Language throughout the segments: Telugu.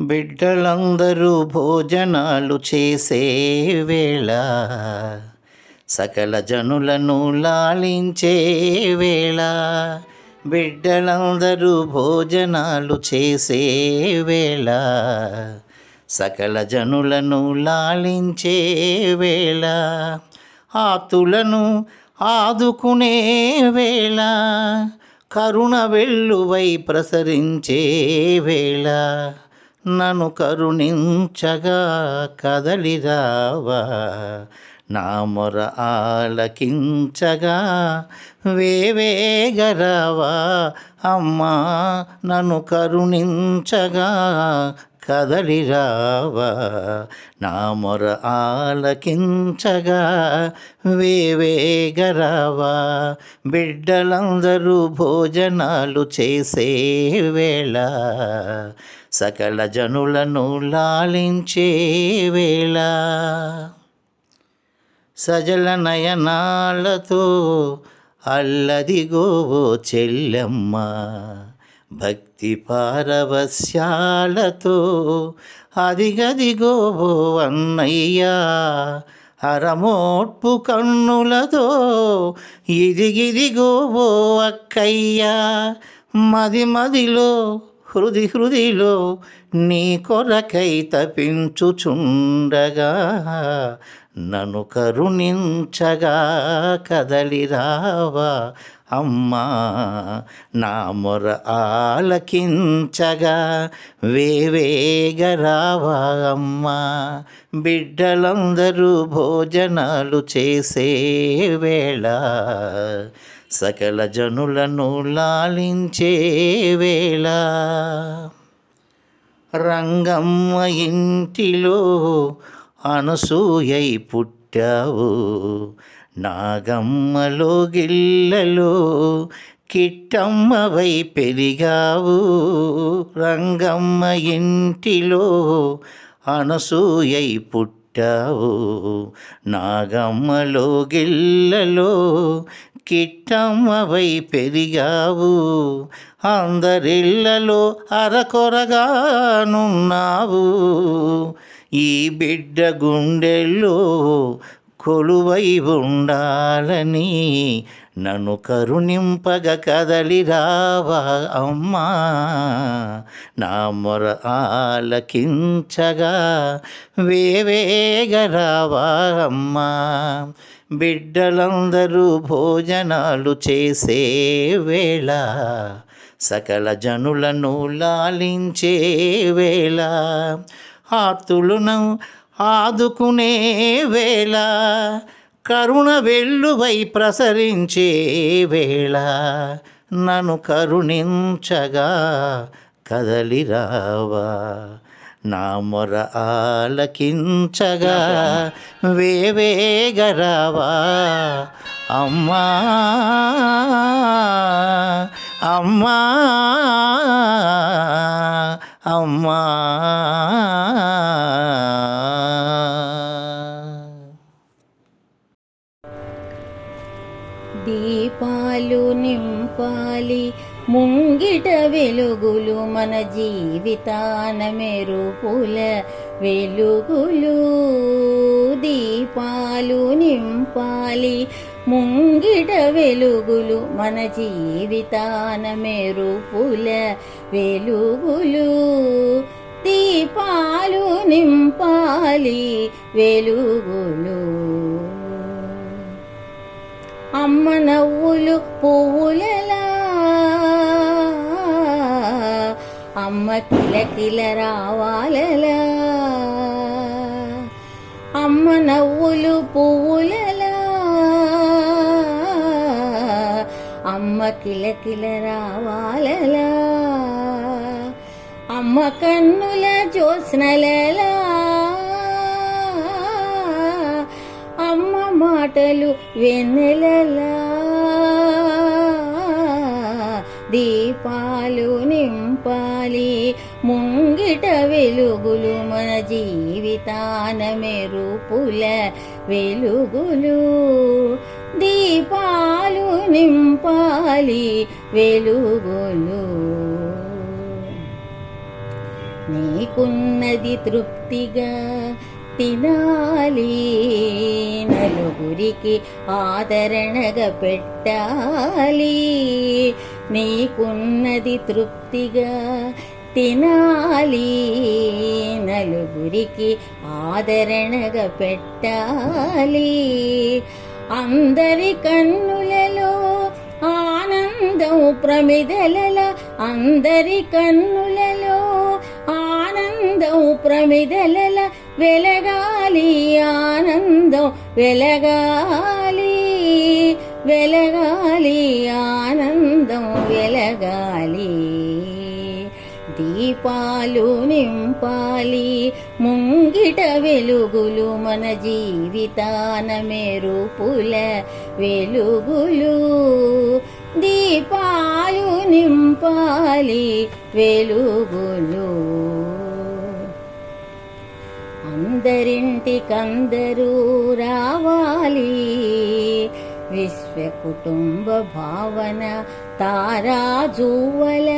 బిడ్డలందరూ భోజనాలు చేసే వేళ సకల జనులను లాలించే వేళ బిడ్డలందరూ భోజనాలు చేసే వేళ సకల జనులను లాలించే వేళ ఆతులను ఆదుకునే వేళ కరుణ వెల్లువై ప్రసరించే వేళ. నన్ను కరుణించగా కదలిరావా? నా మొర ఆలకించగా వేవేగరావా? అమ్మా నన్ను కరుణించగా కదలిరావా నా మొర ఆలకించగా వేవేగరావా. బిడ్డలందరూ భోజనాలు చేసే వేళ సకల జనులను లాలించే వేళ. సజల నయనాలతో అల్లదిగో చెల్లెమ్మ భక్తి పారవశ్యాలతో అదిగదిగో అన్నయ్యా అరమోట్పు కన్నులతో ఇదిగిదిగో అక్కయ్యా మది మదిలో హృది హృదిలో నీ కొరకై తపించుచుండగా నన్ను కరుణించగా కదలిరావా అమ్మా నా మొర ఆలకించగా వేవేగరావా అమ్మా. బిడ్డలందరూ భోజనాలు చేసే వేళ సకల జనులను లాలించే వేళ. రంగమ్మ ఇంటిలో అనసూయై పుట్టావు. నాగమ్మలో గిల్లలో కిట్టమ్మవై పెరిగావు. రంగమ్మ ఇంటిలో అనసూయై పుట్టావు. నాగమ్మలో గిల్లలో కిట్టమ్మవై పెరిగావు. అందరిళ్ళలో అరకొరగానున్నావు. ఈ బిడ్డ గుండెల్లో కొలువై ఉండాలని నన్ను కరుణింపగ కదలిరావా అమ్మా. నా మొర ఆలకించగా వేవేగరావా అమ్మా. బిడ్డలందరూ భోజనాలు చేసే వేళ సకల జనులను లాలించే వేళ ఆతులను ఆదుకునే వేళ కరుణ వెల్లువై ప్రసరించే వేళ నన్ను కరుణించగా కదలిరావా నా మొర ఆలకించగా వేవేగరావా అమ్మా అమ్మా అమ్మా. దీపాలు నింపాలి ముంగిట వెలుగులు మన జీవితాన మెరుపుల వెలుగులు. దీపాలు నింపాలి ముంగిట వెలుగులు మన జీవితాన మెరుపుల వెలుగులు. దీపాలు నింపాలి వెలుగులు. అమ్మ నవ్వులు పువ్వులలా. అమ్మ కిలకిల రావాలలా. అమ్మ నవ్వులు పువ్వులలా. అమ్మ కిలకిల రావాలలా అమ్మ కన్నుల జ్యోత్స్నలలా అమ్మ మాటలు వెన్నెలలా దీపాలు నింపాలి ముంగిట వెలుగులు మన జీవితాన మెరుపుల వెలుగులు దీపాలు నింపాలి వెలుగులు. నీకున్నది తృప్తిగా తినాలి. నలుగురికి ఆదరణగా పెట్టాలి. నీకున్నది తృప్తిగా తినాలి. నలుగురికి ఆదరణగా పెట్టాలి. అందరి కన్నులలో ఆనందం ప్రమిదల అందరి కన్నులలో ఆనందం ప్రమిదల వెలగాలి ఆనందం వెలగాలి వెలగాలి ఆనందం వెలగాలి. దీపాలు నింపాలి ముంగిట వెలుగులు మన జీవితాన మెరుపుల వెలుగులు. దీపాలు నింపాలి వెలుగులు. అందరింటికందరూ రావాలి. విశ్వ కుటుంబ భావన తారా జూవల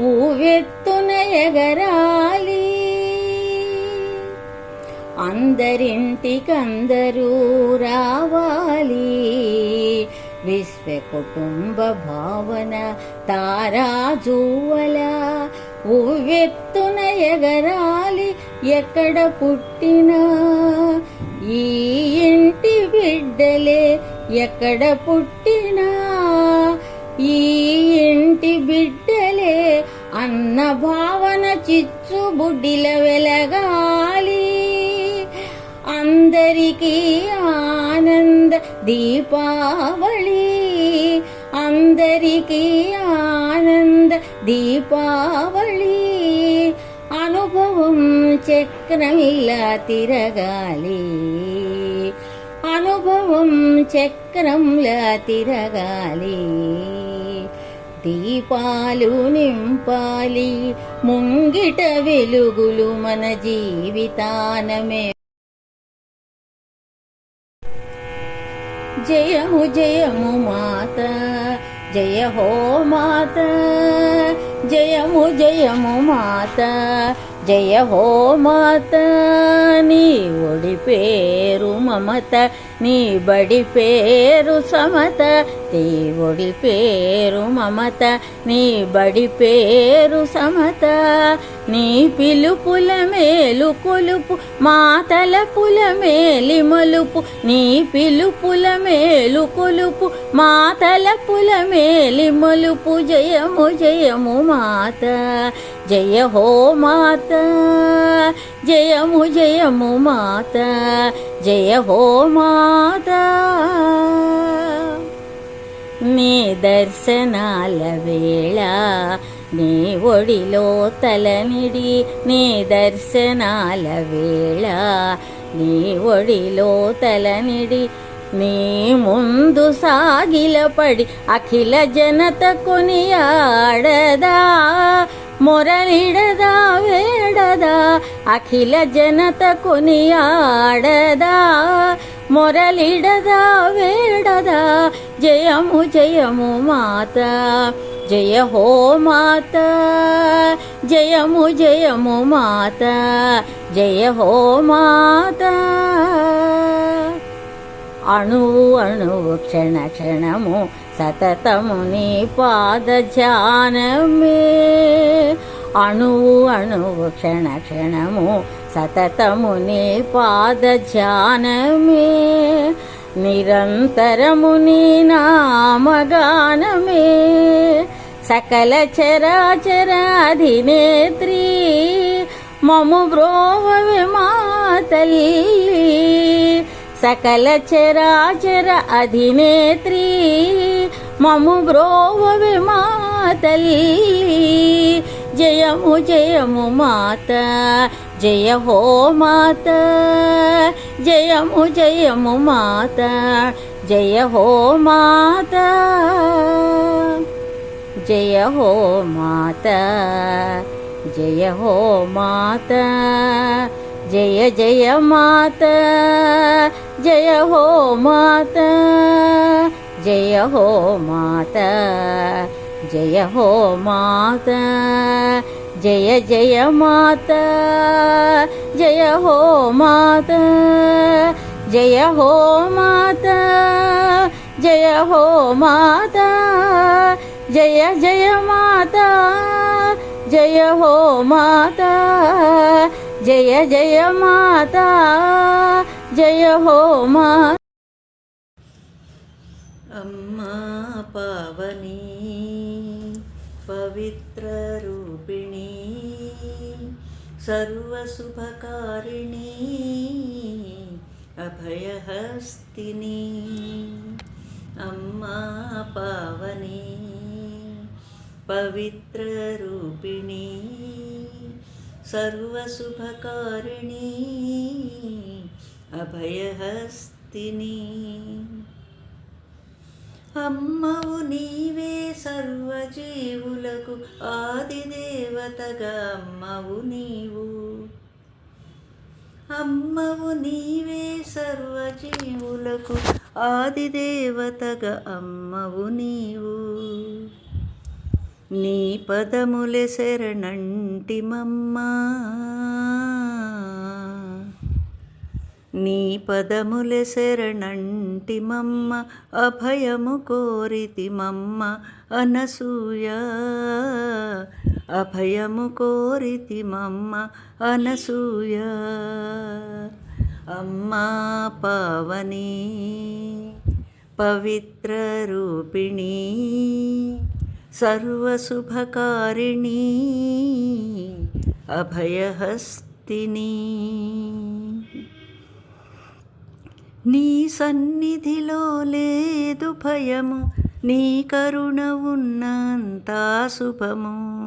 ఊవెత్తున ఎగరాలి. అందరింటికందరూ రావాలి. విశ్వ కుటుంబ భావన తారాజువల ఉవ్వెత్తున ఎగరాలి ఎక్కడ పుట్టినా ఈ ఇంటి బిడ్డలే ఎక్కడ పుట్టినా ఈ ఇంటి బిడ్డలే అన్న భావన చిచ్చు బుడ్డిల వెలగా అందరికీ ఆనంద దీపావళి అందరికీ ఆనంద దీపావళి అనుభవం చక్రమిలా తిరగాలి అనుభవం చక్రంలా తిరగాలి దీపాలు నింపాలి ముంగిట వెలుగులు మన జీవితానమే జయము జయము మాత జయ హో మాత జయము జయము మాత జయ హో మాత నీ ఒడి పేరు మమత నీ బడి పేరు సమత నీ ఒడి పేరు మమత నీ బడి పేరు సమత. నీ పిలుపుల మేలు కొలుపు మాతల పుల మేలి మలుపు నీ పిలుపుల మేలు కొలుపు మాతల పుల మేలి మలుపు. జయము జయము మాత. జయ హో మాత జయము జయము మాత జయ హో మాత. నీ దర్శనాల వేళ నీ ఒడిలో తలనిడి నీ దర్శనాల వేళ నీ ఒడిలో తలనిడి నీ ముందు సాగిలపడి అఖిల జనత కొనియాడదా. మొరలిడదా వేడదా అఖిల జనత కొనియాడదా మొరలిడదా వేడదా జయము జయము మాత జయ హో మాత జయము జయము మాత జయ హో మాత అణువు అణువు క్షణ క్షణము సతతము నీ పాద ధ్యానమే. అణువు అణువు క్షణ క్షణము సతతము నీ పాద ధ్యానమే. నిరంతరము నీ నామగానమే. సకల చరాచర అధినేత్రి మము బ్రోవ మా తల్లి. సకల చరాచర అధినేత్రి మము బ్రోవ విమాతల్లి జయము జయము మాత జయ హో మాత జయము జయము మాత జయ హో మాత జయ హో మాత జయ హో మాత జయ జయ మాత జయ హో మాత జయ హో మాత జయ హో మాత జయ జయ మాత జయ హో మాత జయ హో మాత జయ హో మాత జయ జయ మాత జయ హో మాత జయ జయ మాత జయ హో అమ్మా పావని పవిత్ర రూపిణి సర్వశుభకారిణి అభయహస్తిని. అమ్మా పావని పవిత్ర రూపిణి సర్వశుభకారిణి. అభయహస్తిని. అమ్మవు నీవే సర్వజీవులకు ఆదిదేవతగా అమ్మవు నీవు. అమ్మవు నీవే సర్వజీవులకు ఆదిదేవతగా అమ్మవు నీవు. నీ పదములే శరణంటిమమ్మా నీ పదములె శరణంటి మమ్మ అభయము కోరితి మమ్మ అనసూయ. అభయము కోరితి మమ్మ అనసూయ. అమ్మా పావని పవిత్ర రూపిణి సర్వశుభకారిణి అభయహస్తిని. నీ సన్నిధిలో లేదు భయము నీ కరుణ ఉన్నంత శుభము.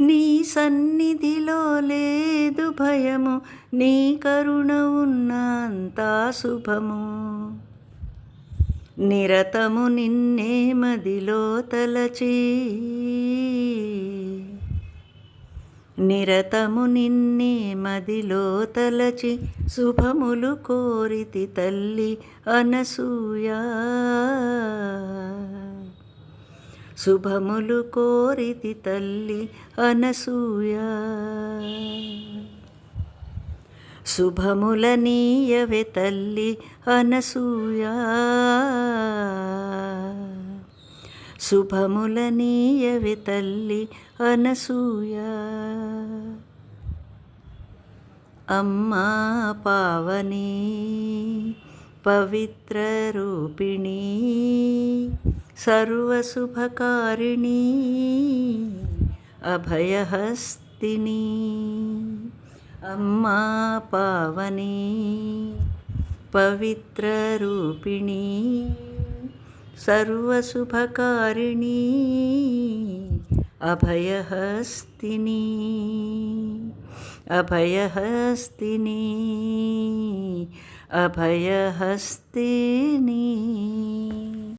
నీ సన్నిధిలో లేదు భయము నీ కరుణ ఉన్నంత శుభము. నిరతము నిన్నే మదిలో తలచీ నిరతము నిన్నే మదిలో తలచి శుభములు కోరితి తల్లి అనసూయ. శుభములు కోరితి తల్లి అనసూయ. శుభముల నీయవే తల్లి అనసూయ. శుభముల నీయవే తల్లి అనసూయ. అమ్మా పావని పవిత్ర రూపిణి సర్వశుభకారిణి అభయహస్తిని. అమ్మా పావని పవిత్ర రూపిణి. సర్వశుభకారిణి అభయహస్తిని అభయహస్తిని అభయహస్తిని